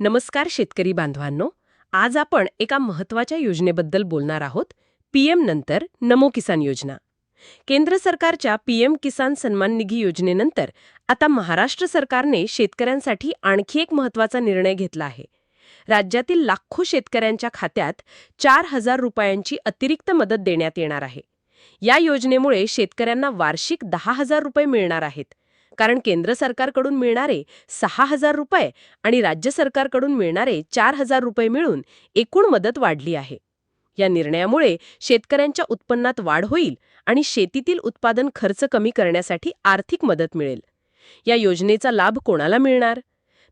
नमस्कार शेतकरी बांधवांनो. आज आपण एका महत्त्वाच्या योजनेबद्दल बोलणार आहोत. पीएम नंतर नमो किसान योजना. केंद्र सरकारच्या पीएम किसान सन्मान निधी योजनेनंतर आता महाराष्ट्र सरकारने शेतकऱ्यांसाठी आणखी एक महत्त्वाचा निर्णय घेतला आहे. राज्यातील लाखो शेतकऱ्यांच्या खात्यात चार हजार रुपयांची अतिरिक्त मदत देण्यात येणार आहे. या योजनेमुळे शेतकऱ्यांना वार्षिक दहा हजार रुपये मिळणार आहेत. कारण केंद्र सरकारकडून मिळणारे सहा हजार रुपये आणि राज्य सरकारकडून मिळणारे चार हजार रुपये मिळून एकूण मदत वाढली आहे. या निर्णयामुळे शेतकऱ्यांच्या उत्पन्नात वाढ होईल आणि शेतीतील उत्पादन खर्च कमी करण्यासाठी आर्थिक मदत मिळेल. या योजनेचा लाभ कोणाला मिळणार?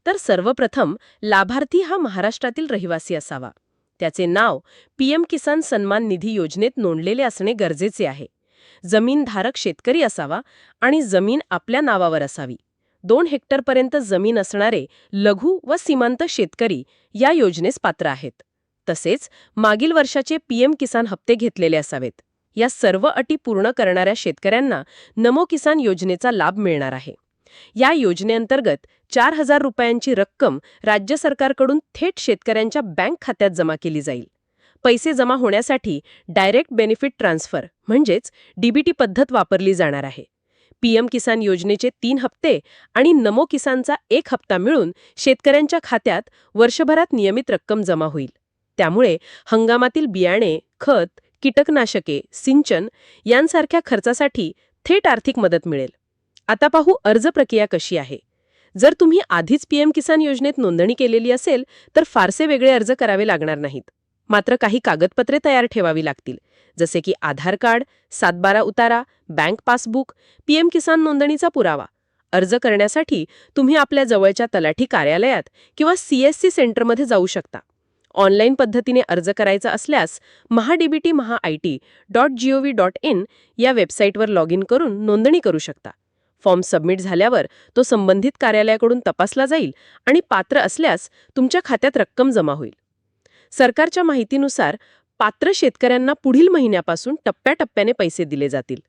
तर सर्वप्रथम लाभार्थी हा महाराष्ट्रातील रहिवासी असावा. त्याचे नाव पीएम किसान सन्मान निधी योजनेत नोंदलेले असणे गरजेचे आहे. जमीनधारक शेतकरी असावा आणि जमीन आपल्या नावावर असावी. दोन हेक्टरपर्यंत जमीन असणारे लघु व सीमांत शेतकरी या योजनेस पात्र आहेत. तसेच मागील वर्षाचे पीएम किसान हप्ते घेतलेले असावेत. या सर्व अटी पूर्ण करणाऱ्या शेतकऱ्यांना नमो किसान योजनेचा लाभ मिळणार आहे. या योजनेअंतर्गत चार हजार रुपयांची रक्कम राज्य सरकारकडून थेट शेतकऱ्यांच्या बँक खात्यात जमा केली जाईल. पैसे जमा होण्यासाठी डायरेक्ट बेनिफिट ट्रान्सफर म्हणजेच डीबीटी पद्धत वापरली जाणार आहे. पीएम किसान योजनेचे तीन हप्ते आणि नमो किसानचा एक हप्ता मिळून शेतकऱ्यांच्या खात्यात वर्षभरात नियमित रक्कम जमा होईल. त्यामुळे हंगामातील बियाणे खत कीटकनाशके सिंचन यांसारख्या खर्चासाठी थेट आर्थिक मदत मिळेल. आता पाहू अर्ज प्रक्रिया कशी आहे. जर तुम्ही आधीच पीएम किसान योजनेत नोंदणी केलेली असेल तर फारसे वेगळे अर्ज करावे लागणार नाहीत. मात्र काही कागदपत्रे तयार ठेवावी लागतील जसे की आधार कार्ड सातबारा उतारा बँक पासबुक पीएम किसान नोंदणीचा पुरावा. अर्ज करण्यासाठी तुम्ही आपल्या जवळच्या तलाठी कार्यालयात किंवा सीएससी सेंटरमध्ये जाऊ शकता. ऑनलाईन पद्धतीने अर्ज करायचा असल्यास MahaDBT Maha I T dot gov dot in या वेबसाईटवर लॉग इन करून नोंदणी करू शकता. फॉर्म सबमिट झाल्यावर तो संबंधित कार्यालयाकडून तपासला जाईल आणि पात्र असल्यास तुमच्या खात्यात रक्कम जमा होईल. सरकारच्या माहितीनुसार पात्र शेतकऱ्यांना पुढील महिन्यापासून टप्प्याटप्प्याने पैसे दिले जातील.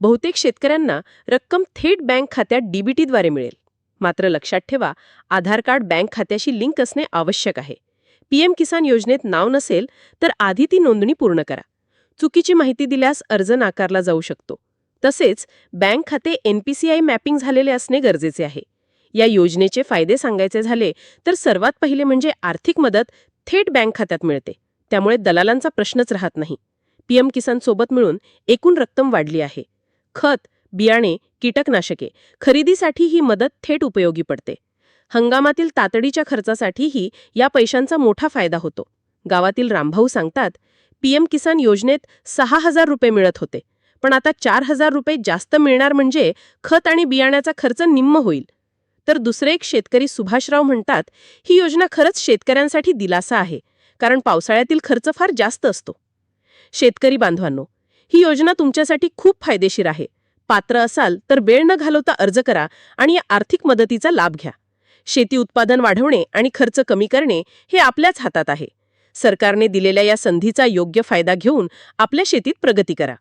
बहुतेक शेतकऱ्यांना रक्कम थेट बँक खात्यात डीबीटीद्वारे मिळेल. मात्र लक्षात ठेवा आधार कार्ड बँक खात्याशी लिंक असणे आवश्यक आहे. पीएम किसान योजनेत नाव नसेल तर आधी ती नोंदणी पूर्ण करा. चुकीची माहिती दिल्यास अर्ज नाकारला जाऊ शकतो. तसेच बँक खाते एनपीसीआय मॅपिंग झालेले असणे गरजेचे आहे. या योजनेचे फायदे सांगायचे झाले तर सर्वात पहिले म्हणजे आर्थिक मदत थेट बँक खात्यात मिळते. त्यामुळे दलालांचा प्रश्नच राहत नाही. पीएम किसान सोबत मिळून एकूण रक्कम वाढली आहे. खत बियाणे कीटकनाशके खरेदीसाठी ही मदत थेट उपयोगी पडते. हंगामातील तातडीच्या खर्चासाठीही या पैशांचा मोठा फायदा होतो. गावातील रामभाऊ सांगतात पीएम किसान योजनेत सहा हजार रुपये मिळत होते. पण आता चार हजार रुपये जास्त मिळणार म्हणजे खत आणि बियाण्याचा खर्च निम्म होईल. तर दुसरे एक शेतकरी सुभाषराव म्हणतात ही योजना खरंच शेतकऱ्यांसाठी दिलासा आहे कारण पावसाळ्यातील खर्च फार जास्त असतो. शेतकरी बांधवांनो ही योजना तुमच्यासाठी खूप फायदेशीर आहे. पात्र असाल तर वेळ न घालवता अर्ज करा आणि या आर्थिक मदतीचा लाभ घ्या. शेती उत्पादन वाढवणे आणि खर्च कमी करणे हे आपल्याच हातात आहे. सरकारने दिलेल्या या संधीचा योग्य फायदा घेऊन आपल्या शेतीत प्रगती करा.